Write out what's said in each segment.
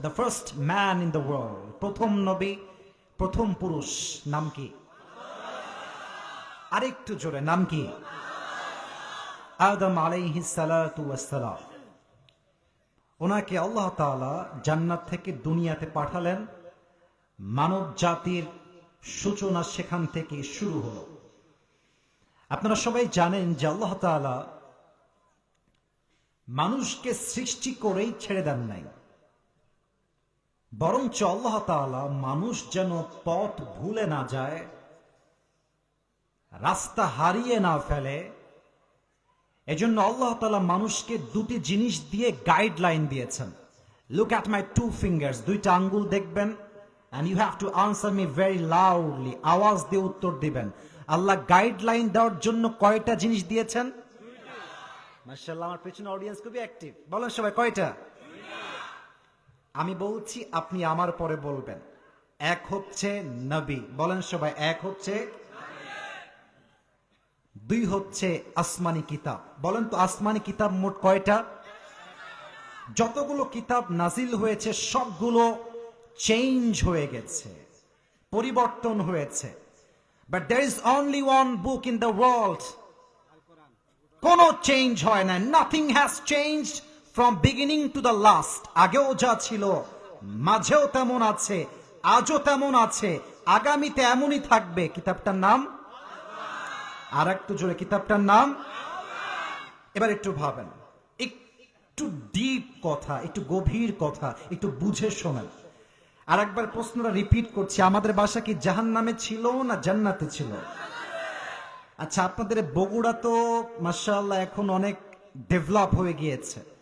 The first man in the world প্রথম নবী, প্রথম পুরুষ, নাম কি? আরেকটু জোরে, নাম কি? আদম আলাইহি ওয়াসসালাম। ওনাকে আল্লাহ তাআলা জান্নাত থেকে দুনিয়াতে পাঠালেন। মানব জাতির সূচনা সেখান থেকে শুরু হলো। আপনারা সবাই জানেন যে আল্লাহ তাআলা মানুষকে সৃষ্টি করেই ছেড়ে দেন নাই। বরঞ্চ আল্লাহ তাআলা মানুষ যেন পথ ভুলে না যায়, রাস্তা হারিয়ে না ফেলে। এজন্য আল্লাহ তাআলা মানুষকে দুটি জিনিস দিয়ে গাইডলাইন দিয়েছেন। Look at my two fingers দুইটা আঙ্গুল দেখবেন and you have to answer me very loudly আওয়াজ দিয়ে উত্তর দিবেন। আল্লাহ গাইডলাইন দেওয়ার জন্য কয়টা জিনিস দিয়েছেন? মার্শাল্লাহ আমার পেছনে অডিয়েন্স খুবই অ্যাক্টিভ বলেন সবাই, কয়টা? আমি বলছি, আপনি আমার পরে বলবেন। এক হচ্ছে নবী। বলেন সবাই, এক হচ্ছে দুই হচ্ছে আসমানি কিতাব। বলেন তো, আসমানি কিতাব মোট কয়টা? যতগুলো কিতাব নাজিল হয়েছে, সবগুলো চেঞ্জ হয়ে গেছে, পরিবর্তন হয়েছে। But there is only one book in the world কোনো চেঞ্জ হয় না nothing has change from beginning to the last আগেও যা ছিল, মাঝেও তেমন আছে, আজও তেমন আছে, আগামীতে এমনই থাকবে। কিতাবটার নাম? আর একটু জোরে, কিতাবটার নাম? এবার একটু ভাবেন। একটু ডিপ কথা, একটু গভীর কথা, একটু বুঝে শোনেন। আর একবার প্রশ্নটা রিপিট করছি, আমাদের বাসা কি জাহান নামে ছিল না জান্নাতে ছিল? আচ্ছা আপনাদের বগুড়া তো মার্শাল্লাহ এখন অনেক ডেভেলপ হয়ে গিয়েছে।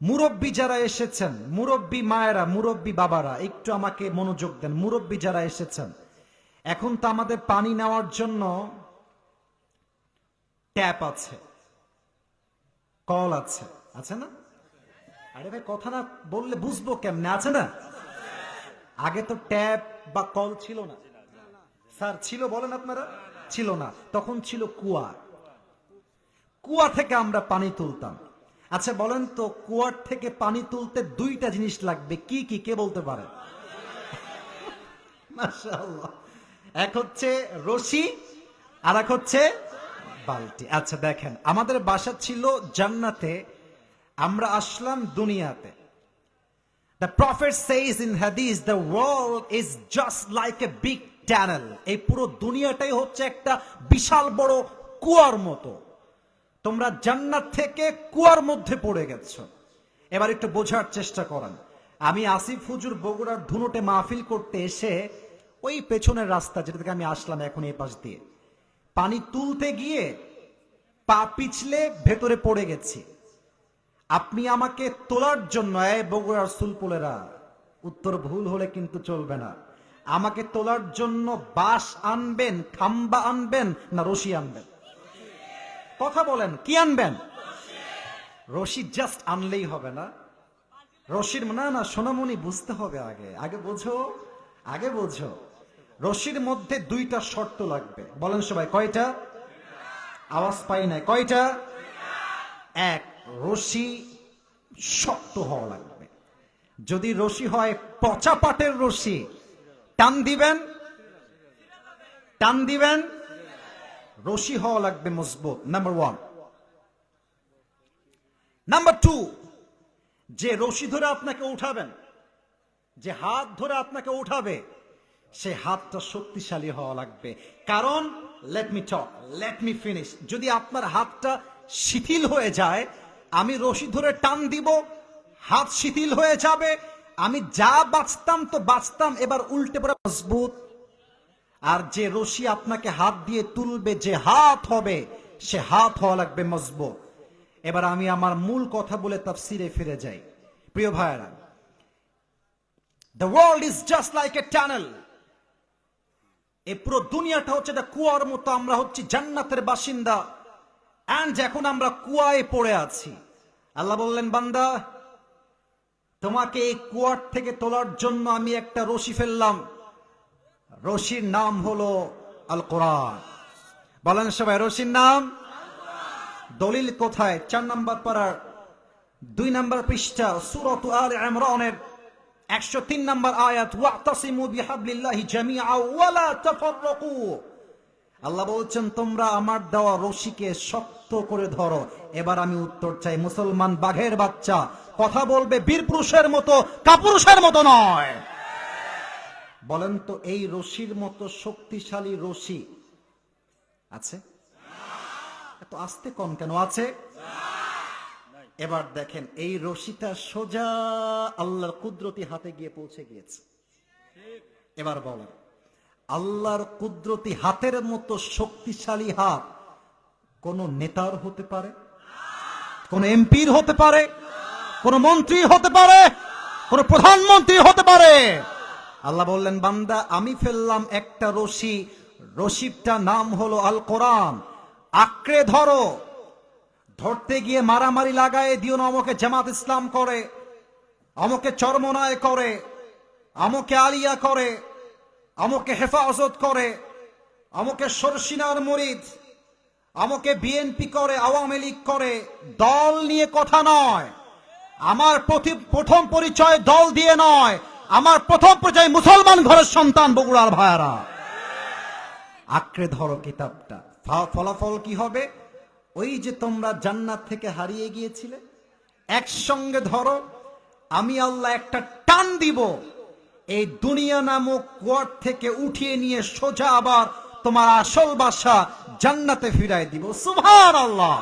মুরব্বী যারা এসেছেন, মুরব্বী মায়েরা, মুরব্বী বাবারা, একটু আমাকে মনোযোগ দেন। মুরব্বী যারা এসেছেন, এখন তো আমাদের পানি নেওয়ার জন্য ট্যাপ আছে, কল আছে। আছে না? আরে ভাই, কথা না বললে বুঝব কেমনে? আছে না? আগে তো ট্যাপ বা কল ছিল না। স্যার, ছিল বলেন আপনারা? ছিল না। তখন ছিল কুয়া। কুয়া থেকে আমরা পানি তুলতাম। আচ্ছা বলেন তো কুয়ার থেকে পানি তুলতে দুইটা জিনিস লাগবে কি কি কে বলতে পারে? এক হচ্ছে রশি আর এক হচ্ছে বালতি। আচ্ছা দেখেন আমাদের বাসা ছিল জান্নাতে আমরা আসলাম দুনিয়াতে। The prophet says in Hadith, the world is just like a big tunnel. এই পুরো দুনিয়াটাই হচ্ছে একটা বিশাল বড় কুয়ার মতো। তোমরা জান্নাত থেকে কুয়ার মধ্যে পড়ে গেছো। এবার একটু বোঝার চেষ্টা করেন। আমি আসিফ হুজুর বগুড়ার ধুনোটে মাহফিল করতে এসে ওই পেছনের রাস্তা যেটা থেকে আমি আসলাম এখন এই পাশ দিয়ে। পানি তুলতে গিয়ে পা পিছলে ভেতরে পড়ে গেছি। আপনি আমাকে তোলার জন্য বগুড়ার সুলপুলেরা, উত্তর ভুল হলে কিন্তু চলবে না। আমাকে তোলার জন্য বাঁশ আনবেন, খাম্বা আনবেন না রশি আনবেন? কথা বলেন, কি আনবেন? রশি জাস্ট আনলেই হবে না। রশির না না, সোনামণি বুঝতে হবে আগে। আগে বোঝো আগে বোঝো। রশির মধ্যে দুইটা শর্ত লাগবে। বলেন সবাই, কয়টা? আওয়াজ পাই না কয়টা? এক, রশি শক্ত হওয়া লাগবে। যদি রশি হয় পচা পাটের রশি, টান দিবেন? টান দিবেন? রশি হওয়া লাগবে মজবুত নাম্বার ওয়ান নাম্বার টু যে রশি ধরে আপনাকে উঠাবেন, যে হাত ধরে আপনাকে উঠাবে, সে হাতটা শক্তিশালী হওয়া লাগবে। কারণ let me talk let me finish যদি আপনার হাতটা শিথিল হয়ে যায়, আমি রশি ধরে টান দিব, হাত শিথিল হয়ে যাবে, আমি যা বাঁচতাম তো বাঁচতাম, এবার উল্টে পড়ে মজবুত। আর যে রশি আপনাকে হাত দিয়ে তুলবে যে হাত হবে, সে হাত হওয়া লাগবে মজবুত। এবার আমি আমার মূল কথা বলে তাফসিরে ফিরে যাই। প্রিয় ভাইয়েরা the world is just like a tunnel এই পুরো দুনিয়াটা হচ্ছে একটা কুয়ার মতো, আমরা হচ্ছি জান্নাতের বাসিন্দা। অ্যান্ড এখন আমরা কুয়ায় পড়ে আছি। আল্লাহ বললেন, বান্দা, তোমাকে এই কুয়ার থেকে তোলার জন্য আমি একটা রশি ফেললাম। রশির নাম হলো আল কোরআন। বলেন সবাই, রশির নাম? দলিল কোথায়? চার নম্বর পাড়ার দুই নম্বর পৃষ্ঠা, সুরত আল ইমরানের একশো তিন নম্বর আয়াত ওয়াতাসিমু বিহাবলিল্লাহি জামিআ আল্লাহ বলছেন, তোমরা আমার দেওয়া রশিকে শক্ত করে ধরো। এবার আমি উত্তর চাই, মুসলমান বাঘের বাচ্চা। কথা বলবে বীর পুরুষের মতো, কাপুরুষের মতো নয়। বলেন তো, এই রশির মতো শক্তিশালী রশি আছে? এত আস্তে কম কেন আছে? এবার দেখেন, এই রশিটা সোজা আল্লাহর কুদরতি হাতে গিয়ে পৌঁছে গিয়েছে। এবার বলেন, আল্লাহর কুদরতি হাতের মতো শক্তিশালী হাত কোন নেতার হতে পারে? কোন এমপির হতে পারে? কোন মন্ত্রী হতে পারে? কোন প্রধানমন্ত্রী হতে পারে? আল্লাহ বললেন, বান্দা, আমি ফেললাম একটা রশি। রশিদটা নাম হলো আল কোরআন আঁকড়ে ধরো। ধরতে গিয়ে মারামারি লাগায়, দিও না আমাকে জামাত ইসলাম করে আমাকে চরমনায় করে আমাকে আলিয়া করে আমাকে হেফাজত করে আমাকে সরসিনার মরিদ আমাকে বিএনপি করে, আওয়ামী লীগ করে, দল নিয়ে কথা নয়। আমার প্রথম পরিচয় দল দিয়ে নয়। আমার প্রথম পরিচয় মুসলমান ঘরের সন্তান বগুড়ার ভাইয়ারা। আঁকড়ে ধরো কিতাবটা। ফলাফল কি হবে? ওই যে তোমরা জান্নাত থেকে হারিয়ে গিয়েছিলে। একসঙ্গে ধরো, আমি আল্লাহ একটা টান দিব। এই দুনিয়া নামক কোয়ার থেকে উঠিয়ে নিয়ে সোজা আবার তোমার আসল বাসা জান্নাতে ফিরাই দিব। সুভান আল্লাহ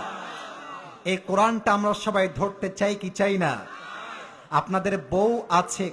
এই কোরআনটা আমরা সবাই ধরতে চাই কি চাই না? আপনাদের বউ আছে